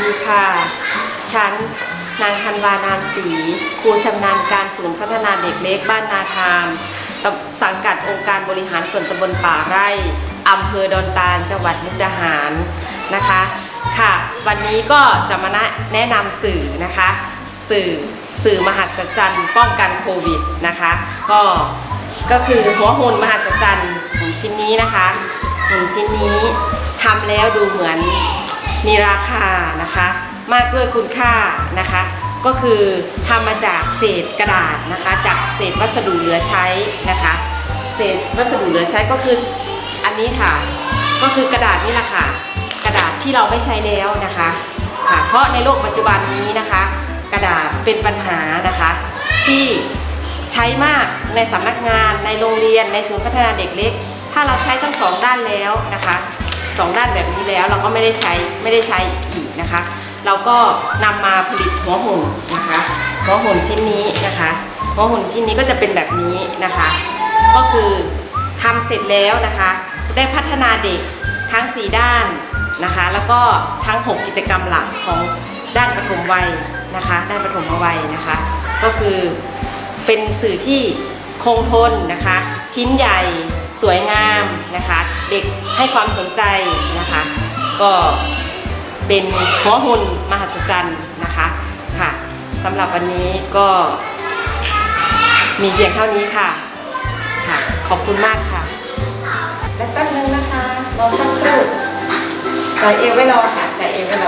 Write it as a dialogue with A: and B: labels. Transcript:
A: ดีค่ะ ฉันนางธันวานามศรีครูชำนาญการศูนย์พัฒนาเด็กเล็กบ้านนาทาม สังกัดองค์การบริหารส่วนตำบลป่าไร่อำเภอดอนตาลจังหวัดมุกดาหารนะคะค่ะ วันนี้ก็จะมาแนะนำสื่อนะคะ สื่อสื่อมหัศจรรย์ป้องกันโควิดนะคะ ก็ก็คือหัวหุ่นมหัศจรรย์หุ่นชิ้นนี้นะคะหุ่นชิ้นนี้ทำแล้วดูเหมือน มีราคานะคะ มากด้วยคุณค่านะคะ ก็คือทำมาจากเศษกระดาษนะคะ จากเศษวัสดุเหลือใช้นะคะ เศษวัสดุเหลือใช้ก็คืออันนี้ค่ะ ก็คือกระดาษนี่แหละค่ะ กระดาษที่เราไม่ใช้แล้วนะคะค่ะเพราะในโลกปัจจุบันนี้นะคะ กระดาษเป็นปัญหานะคะ ที่ใช้มากในสำนักงานในโรงเรียนในศูนย์พัฒนาเด็กเล็ก ถ้าเราใช้ทั้งสองด้านแล้วนะคะ สองด้านแบบนี้แล้วเราก็ไม่ได้ใช้ไม่ได้ใช้อีกนะคะ เราก็นำมาผลิตหัวหุ่นนะคะหัวหุ่นชิ้นนี้นะคะหัวหุ่นชิ้นนี้ก็จะเป็นแบบนี้นะคะ ก็คือทำเสร็จแล้วนะคะ ได้พัฒนาเด็กทั้ง 4 ด้านนะคะ แล้วก็ทั้ง 6 กิจกรรมหลักของด้านปฐมวัยนะคะ ด้านปฐมวัยนะคะ ก็คือเป็นสื่อที่คงทนนะคะ ชิ้นใหญ่ สวยงามนะคะ เด็กให้ความสนใจนะคะ ก็เป็นหัวหุ่นมหัศจรรย์นะคะค่ะสำหรับวันนี้ก็มีเพียงเท่านี้ค่ะค่ะ ขอบคุณมากค่ะ และแป๊บนึงนะคะรอสักครู่ใส่เอวไว้รอค่ะใส่เอวไว้รอ